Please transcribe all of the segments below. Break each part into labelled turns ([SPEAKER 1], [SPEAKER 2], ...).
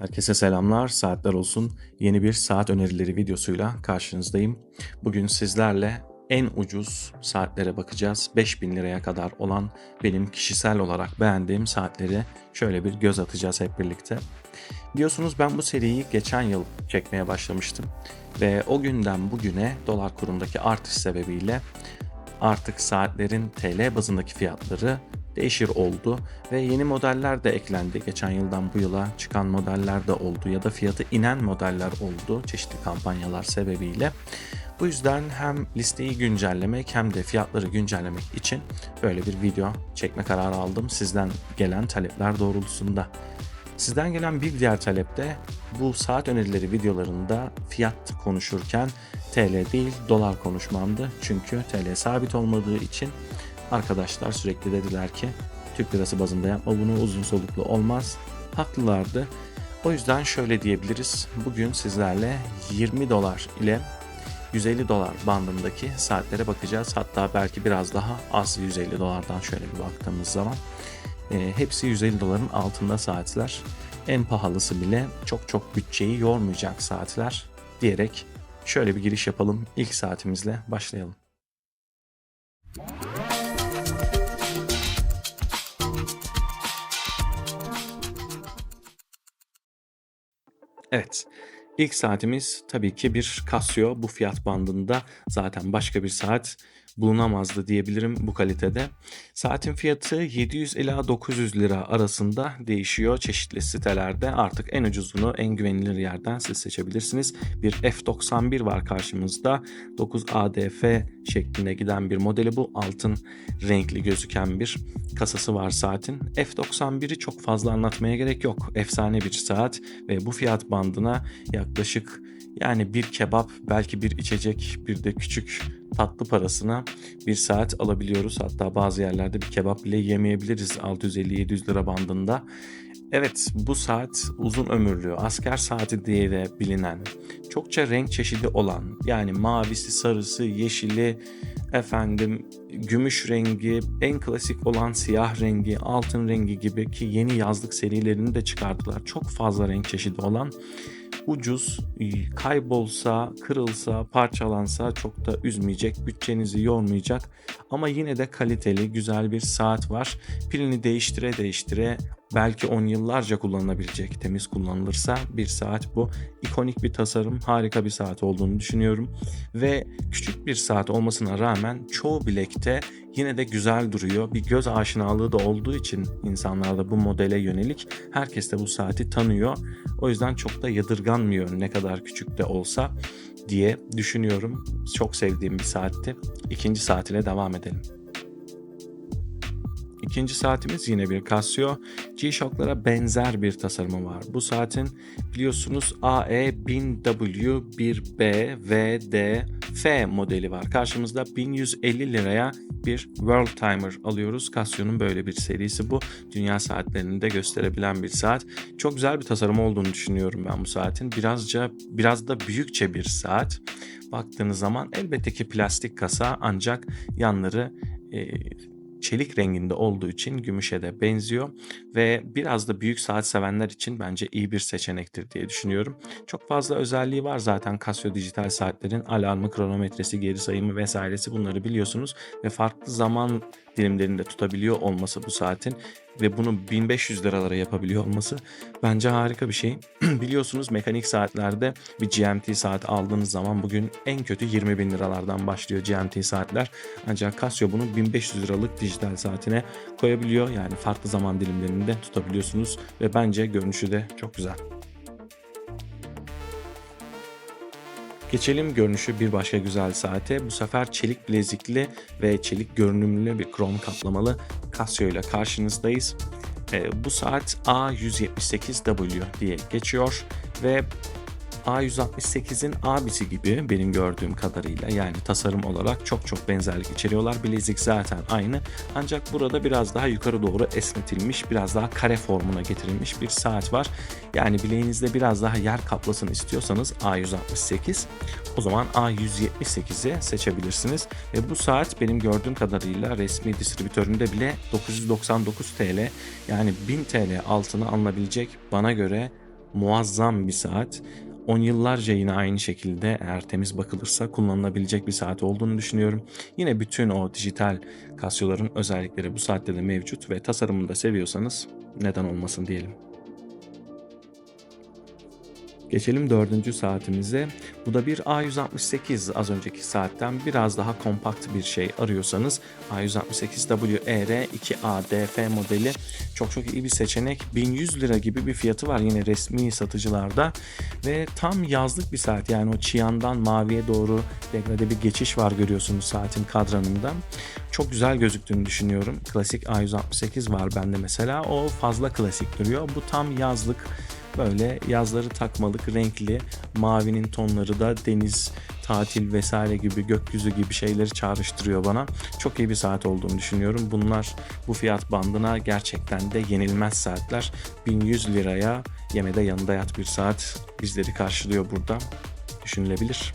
[SPEAKER 1] Herkese selamlar, saatler olsun. Yeni bir saat önerileri videosuyla karşınızdayım. Bugün sizlerle en ucuz saatlere bakacağız. 5000 liraya kadar olan benim kişisel olarak beğendiğim saatleri şöyle bir göz atacağız hep birlikte. Biliyorsunuz ben bu seriyi geçen yıl çekmeye başlamıştım. Ve o günden bugüne dolar kurundaki artış sebebiyle artık saatlerin TL bazındaki fiyatları değişir oldu ve yeni modeller de eklendi. Geçen yıldan bu yıla çıkan modeller de oldu ya da fiyatı inen modeller oldu çeşitli kampanyalar sebebiyle. Bu yüzden hem listeyi güncellemek hem de fiyatları güncellemek için böyle bir video çekme kararı aldım sizden gelen talepler doğrultusunda. Sizden gelen bir diğer talep de bu saat önerileri videolarında fiyat konuşurken TL değil dolar konuşmamdı. Çünkü TL sabit olmadığı için arkadaşlar sürekli dediler ki Türk lirası bazında yapma bunu uzun soluklu olmaz. Haklılardı. O yüzden şöyle diyebiliriz. Bugün sizlerle 20 dolar ile 150 dolar bandındaki saatlere bakacağız. Hatta belki biraz daha az 150 dolardan şöyle bir baktığımız zaman. E, hepsi 150 doların altında saatler. En pahalısı bile çok çok bütçeyi yormayacak saatler diyerek şöyle bir giriş yapalım. İlk saatimizle başlayalım. Evet. İlk saatimiz tabii ki bir Casio. Bu fiyat bandında zaten başka bir saat bulunamazdı diyebilirim bu kalitede. Saatin fiyatı 700 ila 900 lira arasında değişiyor çeşitli sitelerde. Artık en ucuzunu en güvenilir yerden siz seçebilirsiniz. Bir F91 var karşımızda. 9 ADF şeklinde giden bir modeli bu. Altın renkli gözüken bir kasası var saatin. F91'i çok fazla anlatmaya gerek yok. Efsane bir saat ve bu fiyat bandına yaklaşık yani bir kebap, belki bir içecek, bir de küçük tatlı parasına bir saat alabiliyoruz. Hatta bazı yerlerde bir kebap bile yemeyebiliriz 650-700 lira bandında. Evet bu saat uzun ömürlü, asker saati diye de bilinen, çokça renk çeşidi olan yani mavisi, sarısı, yeşili, efendim gümüş rengi, en klasik olan siyah rengi, altın rengi gibi ki yeni yazlık serilerini de çıkardılar. Çok fazla renk çeşidi olan ucuz, kaybolsa, kırılsa, parçalansa çok da üzmeyecek, bütçenizi yormayacak ama yine de kaliteli, güzel bir saat var. Pilini değiştire değiştire belki 10 yıllarca kullanılabilecek temiz kullanılırsa bir saat bu. ikonik bir tasarım, harika bir saat olduğunu düşünüyorum. Ve küçük bir saat olmasına rağmen çoğu bilekte yine de güzel duruyor. Bir göz aşinalığı da olduğu için insanlarda bu modele yönelik herkes de bu saati tanıyor. O yüzden çok da yadırganmıyor ne kadar küçük de olsa diye düşünüyorum. Çok sevdiğim bir saatti. İkinci saatine devam edelim. İkinci saatimiz yine bir Casio. G-Shock'lara benzer bir tasarımı var. Bu saatin biliyorsunuz AE 1000W1B VD F modeli var. Karşımızda 1150 liraya bir World Timer alıyoruz. Casio'nun böyle bir serisi bu. Dünya saatlerini de gösterebilen bir saat. Çok güzel bir tasarım olduğunu düşünüyorum ben bu saatin. Birazca biraz da büyükçe bir saat. Baktığınız zaman elbette ki plastik kasa ancak yanları e, çelik renginde olduğu için gümüşe de benziyor ve biraz da büyük saat sevenler için bence iyi bir seçenektir diye düşünüyorum. Çok fazla özelliği var zaten Casio dijital saatlerin alarmı, kronometresi, geri sayımı vesairesi bunları biliyorsunuz ve farklı zaman dilimlerinde tutabiliyor olması bu saatin ve bunu 1500 liralara yapabiliyor olması bence harika bir şey. Biliyorsunuz mekanik saatlerde bir GMT saat aldığınız zaman bugün en kötü 20 bin liralardan başlıyor GMT saatler. Ancak Casio bunu 1500 liralık dijital saatine koyabiliyor. Yani farklı zaman dilimlerinde tutabiliyorsunuz ve bence görünüşü de çok güzel. Geçelim görünüşü bir başka güzel saate. Bu sefer çelik bilezikli ve çelik görünümlü bir krom kaplamalı Casio ile karşınızdayız. E, bu saat A178W diye geçiyor ve A168'in abisi gibi benim gördüğüm kadarıyla yani tasarım olarak çok çok benzerlik içeriyorlar. Bilezik zaten aynı ancak burada biraz daha yukarı doğru esnetilmiş biraz daha kare formuna getirilmiş bir saat var. Yani bileğinizde biraz daha yer kaplasın istiyorsanız A168 o zaman A178'i seçebilirsiniz. Ve bu saat benim gördüğüm kadarıyla resmi distribütöründe bile 999 TL yani 1000 TL altına alınabilecek bana göre muazzam bir saat. 10 yıllarca yine aynı şekilde eğer temiz bakılırsa kullanılabilecek bir saat olduğunu düşünüyorum. Yine bütün o dijital Casio'ların özellikleri bu saatte de mevcut ve tasarımını da seviyorsanız neden olmasın diyelim. Geçelim dördüncü saatimize. Bu da bir A168 az önceki saatten biraz daha kompakt bir şey arıyorsanız A168WER 2ADF modeli çok çok iyi bir seçenek. 1100 lira gibi bir fiyatı var yine resmi satıcılarda ve tam yazlık bir saat yani o çiyandan maviye doğru degrade bir geçiş var görüyorsunuz saatin kadranında. Çok güzel gözüktüğünü düşünüyorum. Klasik A168 var bende mesela. O fazla klasik duruyor. Bu tam yazlık Böyle yazları takmalık, renkli, mavinin tonları da deniz, tatil vesaire gibi gökyüzü gibi şeyleri çağrıştırıyor bana. Çok iyi bir saat olduğunu düşünüyorum. Bunlar bu fiyat bandına gerçekten de yenilmez saatler. 1100 liraya yemede yanında yat bir saat bizleri karşılıyor burada. Düşünülebilir.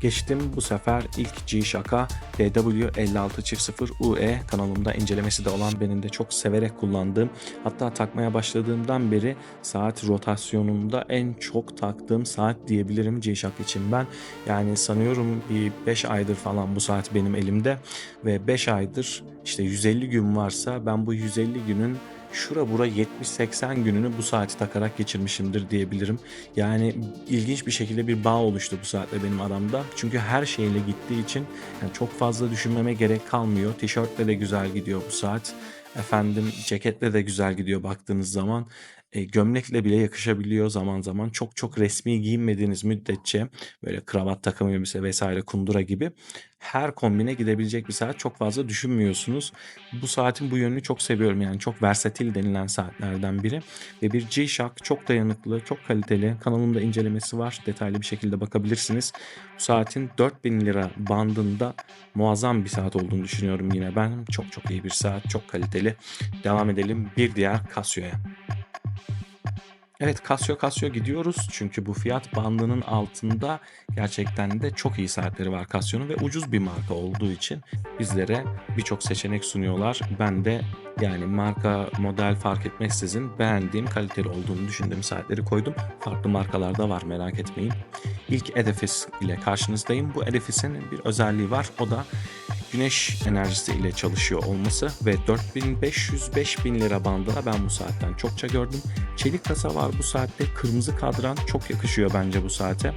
[SPEAKER 1] Geçtim bu sefer ilk G-Shock'a DW5600UE kanalımda incelemesi de olan benim de çok severek kullandığım hatta takmaya başladığımdan beri saat rotasyonunda en çok taktığım saat diyebilirim G-Shock için ben. Yani sanıyorum bir 5 aydır falan bu saat benim elimde ve 5 aydır işte 150 gün varsa ben bu 150 günün şura bura 70-80 gününü bu saati takarak geçirmişimdir diyebilirim. Yani ilginç bir şekilde bir bağ oluştu bu saatle benim aramda. Çünkü her şeyle gittiği için yani çok fazla düşünmeme gerek kalmıyor. Tişörtle de güzel gidiyor bu saat. Efendim ceketle de güzel gidiyor baktığınız zaman e, gömlekle bile yakışabiliyor zaman zaman. Çok çok resmi giyinmediğiniz müddetçe böyle kravat takımı elbise vesaire kundura gibi her kombine gidebilecek bir saat çok fazla düşünmüyorsunuz. Bu saatin bu yönünü çok seviyorum yani çok versatil denilen saatlerden biri ve bir G-Shock çok dayanıklı, çok kaliteli. Kanalımda incelemesi var. Detaylı bir şekilde bakabilirsiniz. Bu saatin 4000 lira bandında muazzam bir saat olduğunu düşünüyorum yine ben. Çok çok iyi bir saat, çok kaliteli. Devam edelim bir diğer Casio'ya. Evet Casio Casio gidiyoruz çünkü bu fiyat bandının altında gerçekten de çok iyi saatleri var Casio'nun ve ucuz bir marka olduğu için bizlere birçok seçenek sunuyorlar. Ben de yani marka model fark etmeksizin beğendiğim kaliteli olduğunu düşündüğüm saatleri koydum. Farklı markalarda var merak etmeyin. İlk Edefis ile karşınızdayım. Bu Edefis'in bir özelliği var. O da güneş enerjisi ile çalışıyor olması ve 4500-5000 lira bandına ben bu saatten çokça gördüm. Çelik kasa var bu saatte. Kırmızı kadran çok yakışıyor bence bu saate.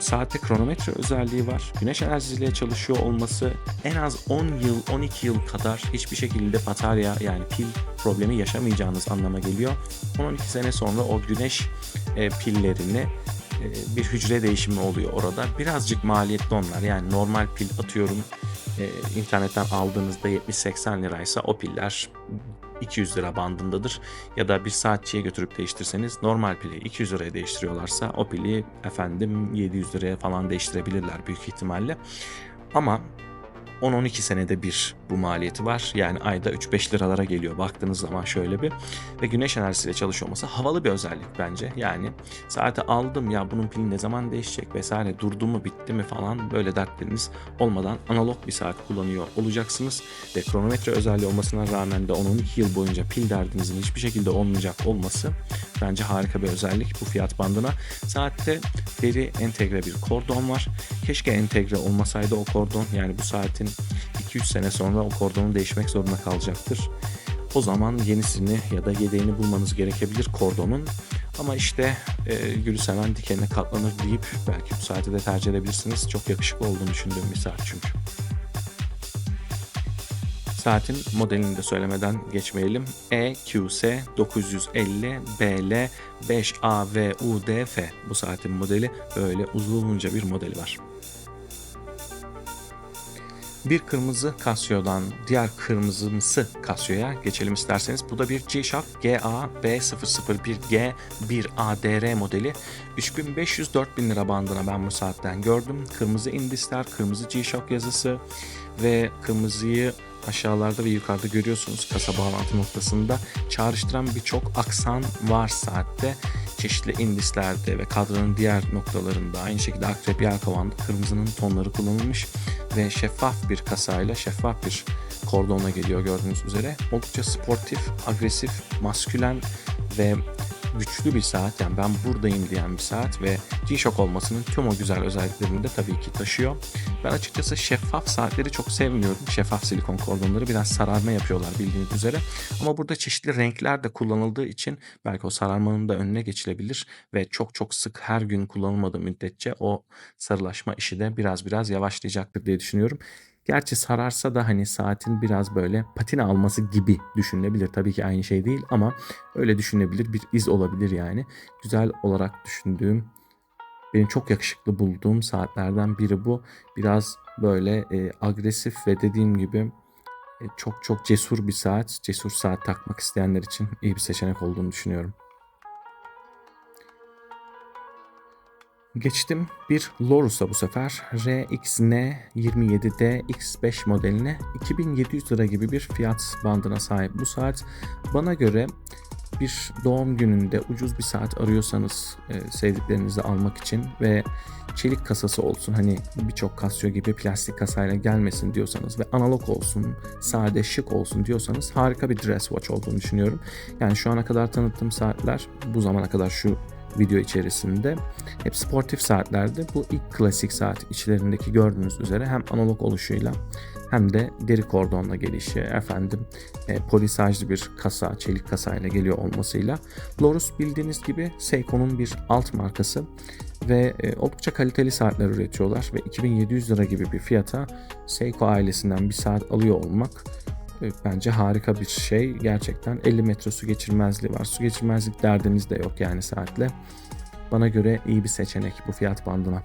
[SPEAKER 1] Saatte kronometre özelliği var. Güneş enerjisiyle çalışıyor olması en az 10 yıl, 12 yıl kadar hiçbir şekilde batarya yani pil problemi yaşamayacağınız anlama geliyor. 10-12 sene sonra o güneş e, pillerini e, bir hücre değişimi oluyor orada. Birazcık maliyetli onlar. Yani normal pil atıyorum e, internetten aldığınızda 70-80 liraysa o piller 200 lira bandındadır. Ya da bir saatçiye götürüp değiştirseniz normal pili 200 liraya değiştiriyorlarsa o pili efendim 700 liraya falan değiştirebilirler büyük ihtimalle. Ama 10-12 senede bir bu maliyeti var. Yani ayda 3-5 liralara geliyor baktığınız zaman şöyle bir. Ve güneş enerjisiyle çalışıyor olması havalı bir özellik bence. Yani saate aldım ya bunun pili ne zaman değişecek vesaire durdu mu bitti mi falan böyle dertleriniz olmadan analog bir saat kullanıyor olacaksınız. Ve kronometre özelliği olmasına rağmen de 10-12 yıl boyunca pil derdinizin hiçbir şekilde olmayacak olması bence harika bir özellik bu fiyat bandına. Saatte deri entegre bir kordon var. Keşke entegre olmasaydı o kordon yani bu saatin 2-3 sene sonra o kordonu değişmek zorunda kalacaktır. O zaman yenisini ya da yedeğini bulmanız gerekebilir kordonun. Ama işte e, gülü seven dikenine katlanır deyip belki bu saati de tercih edebilirsiniz. Çok yakışıklı olduğunu düşündüğüm bir saat çünkü. Saatin modelini de söylemeden geçmeyelim. EQS 950 BL 5AVUDF bu saatin modeli. Böyle uzunca bir modeli var. Bir kırmızı Casio'dan diğer kırmızımsı Casio'ya geçelim isterseniz. Bu da bir G-Shock GA-B001G 1ADR modeli. 3500-4000 lira bandına ben bu saatten gördüm. Kırmızı indisler, kırmızı G-Shock yazısı ve kırmızıyı aşağılarda ve yukarıda görüyorsunuz kasa bağlantı noktasında çağrıştıran birçok aksan var saatte. Çeşitli indislerde ve kadranın diğer noktalarında aynı şekilde akrep yelkovanda kırmızının tonları kullanılmış ve şeffaf bir kasayla şeffaf bir kordonla geliyor gördüğünüz üzere. Oldukça sportif, agresif, maskülen ve güçlü bir saat. Yani ben buradayım diyen bir saat ve G-Shock olmasının tüm o güzel özelliklerini de tabii ki taşıyor. Ben açıkçası şeffaf saatleri çok sevmiyorum. Şeffaf silikon kordonları biraz sararma yapıyorlar bildiğiniz üzere. Ama burada çeşitli renkler de kullanıldığı için belki o sararmanın da önüne geçilebilir ve çok çok sık her gün kullanılmadığı müddetçe o sarılaşma işi de biraz biraz yavaşlayacaktır diye düşünüyorum. Gerçi sararsa da hani saatin biraz böyle patina alması gibi düşünülebilir. Tabii ki aynı şey değil ama öyle düşünebilir bir iz olabilir yani. Güzel olarak düşündüğüm benim çok yakışıklı bulduğum saatlerden biri bu. Biraz böyle e, agresif ve dediğim gibi e, çok çok cesur bir saat. Cesur saat takmak isteyenler için iyi bir seçenek olduğunu düşünüyorum. Geçtim bir Lorus'a bu sefer RXN27D X5 modeline 2700 lira gibi bir fiyat bandına sahip bu saat. Bana göre bir doğum gününde ucuz bir saat arıyorsanız e, sevdiklerinizi almak için ve çelik kasası olsun hani birçok Casio gibi plastik kasayla gelmesin diyorsanız ve analog olsun, sade, şık olsun diyorsanız harika bir dress watch olduğunu düşünüyorum. Yani şu ana kadar tanıttığım saatler bu zamana kadar şu video içerisinde. Hep sportif saatlerde bu ilk klasik saat içlerindeki gördüğünüz üzere hem analog oluşuyla hem de deri kordonla gelişi efendim e, polisajlı bir kasa çelik kasayla geliyor olmasıyla. Lorus bildiğiniz gibi Seiko'nun bir alt markası ve e, oldukça kaliteli saatler üretiyorlar ve 2700 lira gibi bir fiyata Seiko ailesinden bir saat alıyor olmak bence harika bir şey. Gerçekten 50 metre su geçirmezliği var. Su geçirmezlik derdiniz de yok yani saatle. Bana göre iyi bir seçenek bu fiyat bandına.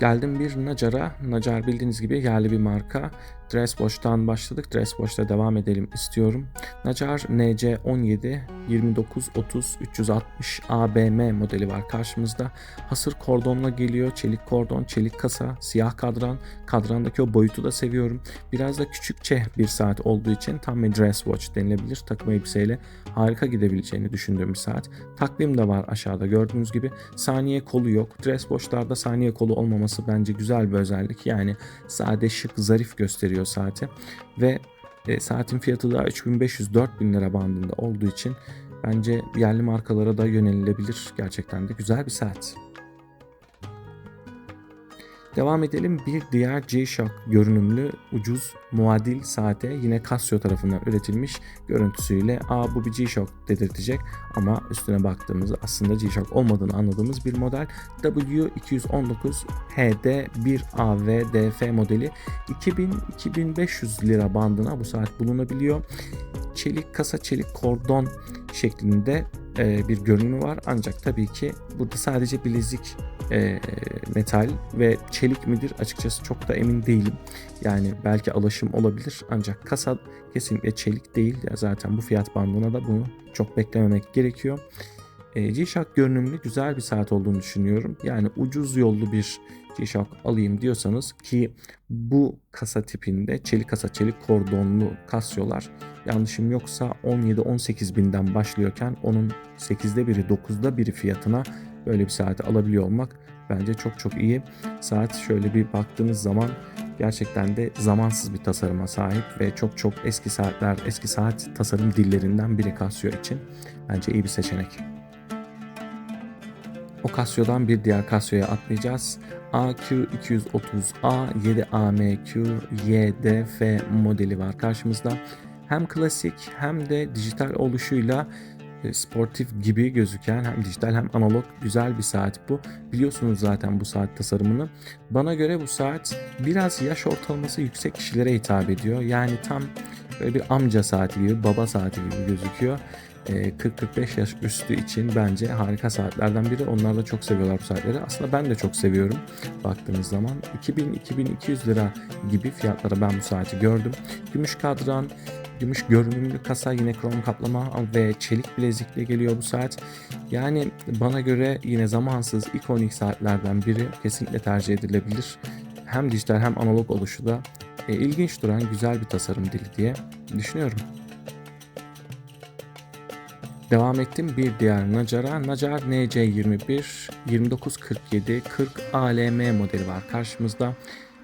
[SPEAKER 1] Geldim bir Nacar'a. Nacar bildiğiniz gibi yerli bir marka. Dresswash'tan başladık. Dresswash'ta devam edelim istiyorum. Nacar NC17 2930 360 ABM modeli var karşımızda. Hasır kordonla geliyor. Çelik kordon, çelik kasa, siyah kadran. Kadrandaki o boyutu da seviyorum. Biraz da küçükçe bir saat olduğu için tam bir dress watch denilebilir. Takım elbiseyle harika gidebileceğini düşündüğüm bir saat. Takvim de var aşağıda gördüğünüz gibi. Saniye kolu yok. Dress watch'larda saniye kolu olmaması bence güzel bir özellik. Yani sade, şık, zarif gösteriyor saati. Ve e, saatin fiyatı da 3500-4000 lira bandında olduğu için bence yerli markalara da yönelilebilir. Gerçekten de güzel bir saat. Devam edelim bir diğer G-Shock görünümlü ucuz muadil saate yine Casio tarafından üretilmiş görüntüsüyle aa bu bir G-Shock dedirtecek ama üstüne baktığımızda aslında G-Shock olmadığını anladığımız bir model W219 HD 1AVDF modeli 2000-2500 lira bandına bu saat bulunabiliyor. Çelik kasa çelik kordon şeklinde bir görünümü var. Ancak tabii ki burada sadece bilezik e, metal ve çelik midir açıkçası çok da emin değilim. Yani belki alaşım olabilir ancak kasa kesinlikle çelik değil. Ya zaten bu fiyat bandına da bunu çok beklememek gerekiyor. E, G-Shock görünümlü güzel bir saat olduğunu düşünüyorum. Yani ucuz yollu bir G-Shock alayım diyorsanız ki bu kasa tipinde çelik kasa çelik kordonlu Casio'lar yanlışım yoksa 17-18 binden başlıyorken onun 8'de biri 9'da biri fiyatına böyle bir saati alabiliyor olmak bence çok çok iyi. Saat şöyle bir baktığınız zaman gerçekten de zamansız bir tasarıma sahip ve çok çok eski saatler, eski saat tasarım dillerinden biri Casio için. Bence iyi bir seçenek. O Casio'dan bir diğer Casio'ya atlayacağız. AQ230A 7AMQ YDF modeli var karşımızda. Hem klasik hem de dijital oluşuyla sportif gibi gözüken hem dijital hem analog güzel bir saat bu. Biliyorsunuz zaten bu saat tasarımını. Bana göre bu saat biraz yaş ortalaması yüksek kişilere hitap ediyor. Yani tam böyle bir amca saati gibi, baba saati gibi gözüküyor. 40-45 e, yaş üstü için bence harika saatlerden biri. Onlar da çok seviyorlar bu saatleri. Aslında ben de çok seviyorum baktığınız zaman. 2000-2200 lira gibi fiyatlara ben bu saati gördüm. Gümüş kadran, Gümüş görünümlü kasa yine krom kaplama ve çelik bilezikle geliyor bu saat. Yani bana göre yine zamansız ikonik saatlerden biri kesinlikle tercih edilebilir. Hem dijital hem analog oluşu da e, ilginç duran güzel bir tasarım dili diye düşünüyorum. Devam ettim bir diğer Nacar'a. Nacar NC21 2947 40 ALM modeli var karşımızda.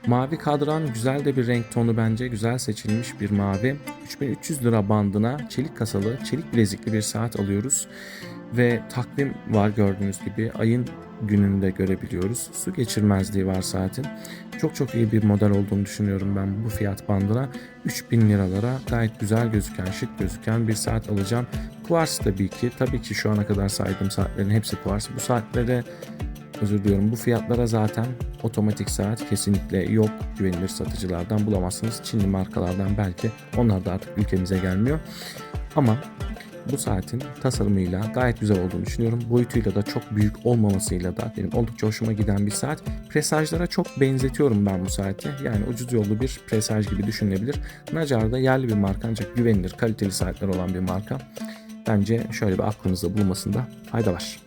[SPEAKER 1] Mavi kadran güzel de bir renk tonu bence. Güzel seçilmiş bir mavi. 3300 lira bandına çelik kasalı, çelik bilezikli bir saat alıyoruz. Ve takvim var gördüğünüz gibi. Ayın gününde görebiliyoruz. Su geçirmezliği var saatin. Çok çok iyi bir model olduğunu düşünüyorum ben bu fiyat bandına. 3000 liralara gayet güzel gözüken, şık gözüken bir saat alacağım. Quartz tabii ki. Tabii ki şu ana kadar saydığım saatlerin hepsi Quartz. Bu saatlere özür diliyorum. Bu fiyatlara zaten otomatik saat kesinlikle yok. Güvenilir satıcılardan bulamazsınız. Çinli markalardan belki. Onlar da artık ülkemize gelmiyor. Ama bu saatin tasarımıyla gayet güzel olduğunu düşünüyorum. Boyutuyla da çok büyük olmamasıyla da benim oldukça hoşuma giden bir saat. Presajlara çok benzetiyorum ben bu saati. Yani ucuz yollu bir presaj gibi düşünülebilir. Nacar da yerli bir marka ancak güvenilir, kaliteli saatler olan bir marka. Bence şöyle bir aklınızda bulmasında fayda var.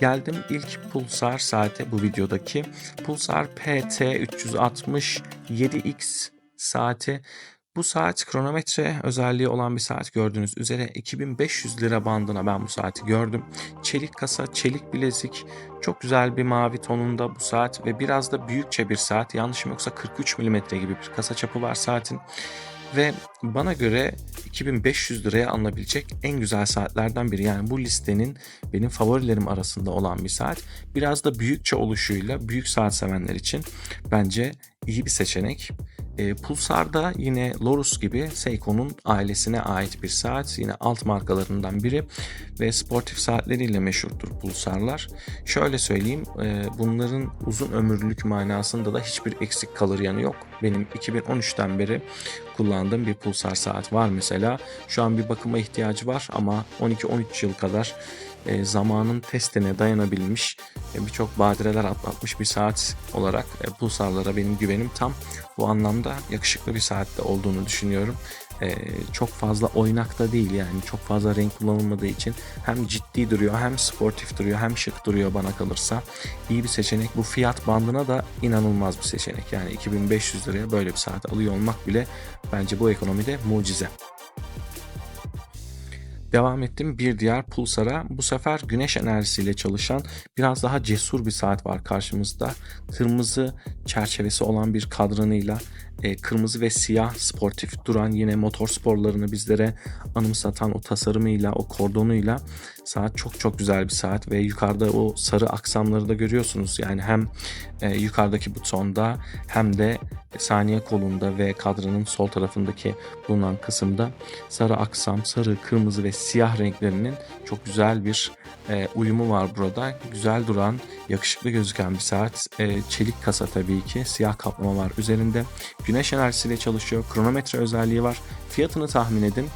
[SPEAKER 1] Geldim ilk Pulsar saate bu videodaki. Pulsar PT360 7X saati. Bu saat kronometre özelliği olan bir saat gördüğünüz üzere 2500 lira bandına ben bu saati gördüm. Çelik kasa, çelik bilezik, çok güzel bir mavi tonunda bu saat ve biraz da büyükçe bir saat. Yanlışım yoksa 43 mm gibi bir kasa çapı var saatin. Ve bana göre 2500 liraya alınabilecek en güzel saatlerden biri. Yani bu listenin benim favorilerim arasında olan bir saat. Biraz da büyükçe oluşuyla büyük saat sevenler için bence iyi bir seçenek. E, Pulsar'da yine Lorus gibi Seiko'nun ailesine ait bir saat. Yine alt markalarından biri ve sportif saatleriyle meşhurdur Pulsar'lar. Şöyle söyleyeyim e, bunların uzun ömürlülük manasında da hiçbir eksik kalır yanı yok. Benim 2013'ten beri kullandığım bir Pulsar saat var mesela. Şu an bir bakıma ihtiyacı var ama 12-13 yıl kadar e, zamanın testine dayanabilmiş e, birçok badireler atlatmış bir saat olarak e, pulsarlara benim güvenim tam bu anlamda yakışıklı bir saatte olduğunu düşünüyorum. E, çok fazla oynakta değil yani çok fazla renk kullanılmadığı için hem ciddi duruyor hem sportif duruyor hem şık duruyor bana kalırsa. iyi bir seçenek. Bu fiyat bandına da inanılmaz bir seçenek. Yani 2500 liraya böyle bir saat alıyor olmak bile bence bu ekonomide mucize. Devam ettim bir diğer pulsara. Bu sefer güneş enerjisiyle çalışan biraz daha cesur bir saat var karşımızda. Kırmızı çerçevesi olan bir kadranıyla e, kırmızı ve siyah sportif duran yine motor sporlarını bizlere anımsatan o tasarımıyla, o kordonuyla saat çok çok güzel bir saat ve yukarıda o sarı aksamları da görüyorsunuz. Yani hem e, yukarıdaki butonda hem de saniye kolunda ve kadranın sol tarafındaki bulunan kısımda sarı aksam, sarı, kırmızı ve siyah renklerinin çok güzel bir e, uyumu var burada. Güzel duran, yakışıklı gözüken bir saat. E, çelik kasa tabii ki. Siyah kaplama var üzerinde. Güneş enerjisiyle çalışıyor. Kronometre özelliği var. Fiyatını tahmin edin.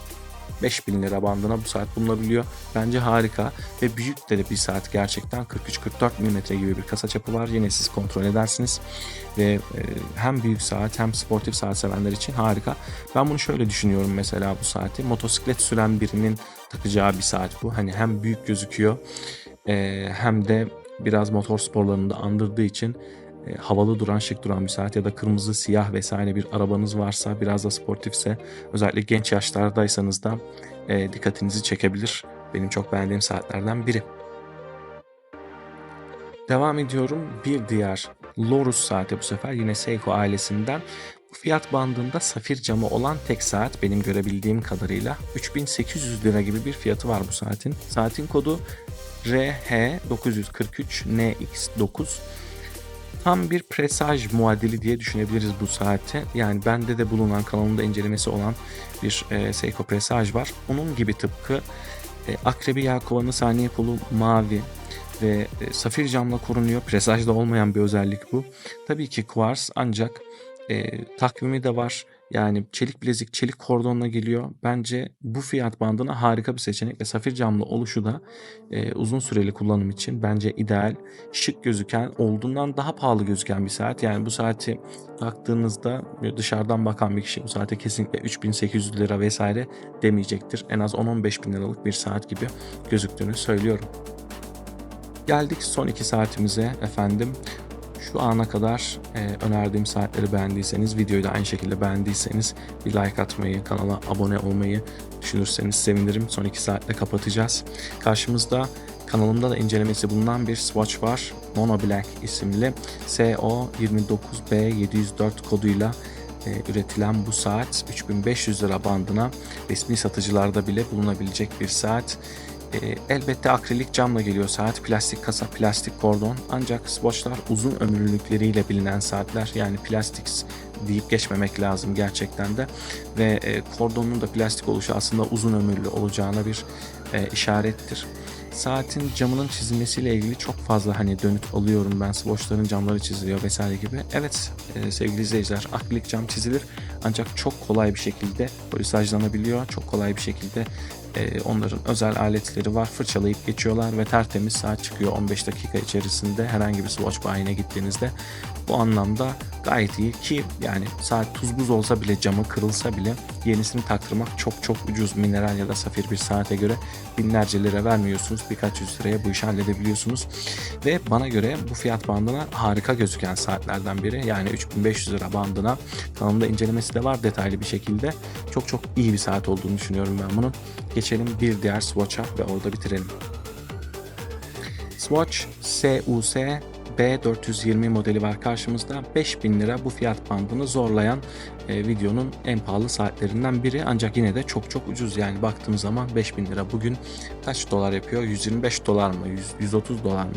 [SPEAKER 1] 5000 lira bandına bu saat bulunabiliyor. Bence harika ve büyük de bir saat gerçekten 43-44 mm gibi bir kasa çapı var. Yine siz kontrol edersiniz ve e, hem büyük saat hem sportif saat sevenler için harika. Ben bunu şöyle düşünüyorum mesela bu saati. Motosiklet süren birinin takacağı bir saat bu. Hani hem büyük gözüküyor e, hem de biraz motor sporlarını da andırdığı için e, havalı duran, şık duran saat ya da kırmızı, siyah vesaire bir arabanız varsa biraz da sportifse özellikle genç yaşlardaysanız da e, dikkatinizi çekebilir. Benim çok beğendiğim saatlerden biri. Devam ediyorum. Bir diğer Lorus saati bu sefer yine Seiko ailesinden. Fiyat bandında safir camı olan tek saat benim görebildiğim kadarıyla 3800 lira gibi bir fiyatı var bu saatin. Saatin kodu RH943NX9 tam bir presaj muadili diye düşünebiliriz bu saate. Yani bende de bulunan kanalımda incelemesi olan bir e, Seiko presaj var. Onun gibi tıpkı e, akrebi yelkovanı saniye kolu mavi ve e, safir camla korunuyor. Presajda olmayan bir özellik bu. Tabii ki Quartz ancak e, takvimi de var. Yani çelik bilezik, çelik kordonla geliyor. Bence bu fiyat bandına harika bir seçenek ve safir camlı oluşu da e, uzun süreli kullanım için bence ideal. Şık gözüken, olduğundan daha pahalı gözüken bir saat. Yani bu saati taktığınızda dışarıdan bakan bir kişi bu saate kesinlikle 3800 lira vesaire demeyecektir. En az 10-15 bin liralık bir saat gibi gözüktüğünü söylüyorum. Geldik son iki saatimize efendim. Şu ana kadar e, önerdiğim saatleri beğendiyseniz, videoyu da aynı şekilde beğendiyseniz bir like atmayı, kanala abone olmayı düşünürseniz sevinirim. Son iki saatte kapatacağız. Karşımızda kanalımda da incelemesi bulunan bir swatch var. Monoblanc isimli SO29B704 koduyla e, üretilen bu saat 3500 lira bandına resmi satıcılarda bile bulunabilecek bir saat. E, elbette akrilik camla geliyor saat, plastik kasa, plastik kordon. Ancak Swatch'lar uzun ömürlülükleriyle bilinen saatler. Yani plastik deyip geçmemek lazım gerçekten de. Ve e, kordonun da plastik oluşu aslında uzun ömürlü olacağına bir e, işarettir. Saatin camının çizilmesiyle ilgili çok fazla hani dönüt alıyorum ben. Swatch'ların camları çiziliyor vesaire gibi. Evet e, sevgili izleyiciler akrilik cam çizilir ancak çok kolay bir şekilde polisajlanabiliyor. Çok kolay bir şekilde e, onların özel aletleri var. Fırçalayıp geçiyorlar ve tertemiz saat çıkıyor 15 dakika içerisinde herhangi bir Swatch bayine gittiğinizde. Bu anlamda gayet iyi ki yani saat tuz buz olsa bile camı kırılsa bile yenisini taktırmak çok çok ucuz mineral ya da safir bir saate göre. Binlerce lira vermiyorsunuz birkaç yüz liraya bu işi halledebiliyorsunuz. Ve bana göre bu fiyat bandına harika gözüken saatlerden biri. Yani 3500 lira bandına kanalımda incelemesi de var detaylı bir şekilde. Çok çok iyi bir saat olduğunu düşünüyorum ben bunun. Geçelim bir diğer Swatch'a ve orada bitirelim. Swatch SUS B420 modeli var karşımızda. 5000 lira bu fiyat bandını zorlayan e, videonun en pahalı saatlerinden biri. Ancak yine de çok çok ucuz yani baktığım zaman 5000 lira bugün kaç dolar yapıyor? 125 dolar mı? 100, 130 dolar mı?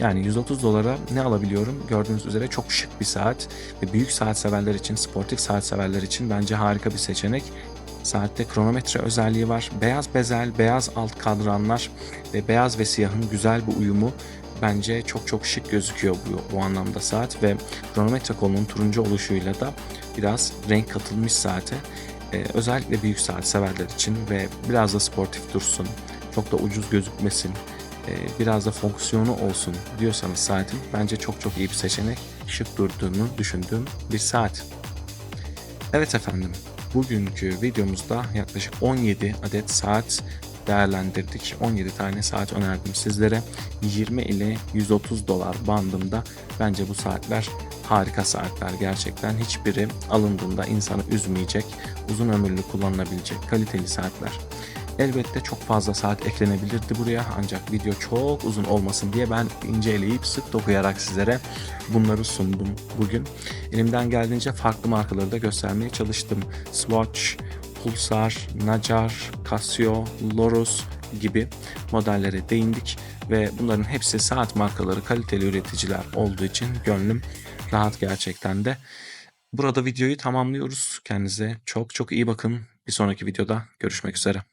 [SPEAKER 1] Yani 130 dolara ne alabiliyorum? Gördüğünüz üzere çok şık bir saat ve büyük saat severler için, sportif saat severler için bence harika bir seçenek. Saatte kronometre özelliği var. Beyaz bezel, beyaz alt kadranlar ve beyaz ve siyahın güzel bir uyumu bence çok çok şık gözüküyor bu, bu anlamda saat ve kronometre kolunun turuncu oluşuyla da biraz renk katılmış saate. Ee, özellikle büyük saat severler için ve biraz da sportif dursun, çok da ucuz gözükmesin, e, biraz da fonksiyonu olsun diyorsanız saatin bence çok çok iyi bir seçenek. Şık durduğunu düşündüğüm bir saat. Evet efendim, bugünkü videomuzda yaklaşık 17 adet saat değerlendirdik. 17 tane saat önerdim sizlere. 20 ile 130 dolar bandında bence bu saatler harika saatler gerçekten. Hiçbiri alındığında insanı üzmeyecek, uzun ömürlü kullanılabilecek kaliteli saatler. Elbette çok fazla saat eklenebilirdi buraya ancak video çok uzun olmasın diye ben inceleyip sık dokuyarak sizlere bunları sundum bugün. Elimden geldiğince farklı markaları da göstermeye çalıştım. Swatch, Pulsar, Nacar, Casio, Lorus gibi modellere değindik ve bunların hepsi saat markaları kaliteli üreticiler olduğu için gönlüm rahat gerçekten de. Burada videoyu tamamlıyoruz. Kendinize çok çok iyi bakın. Bir sonraki videoda görüşmek üzere.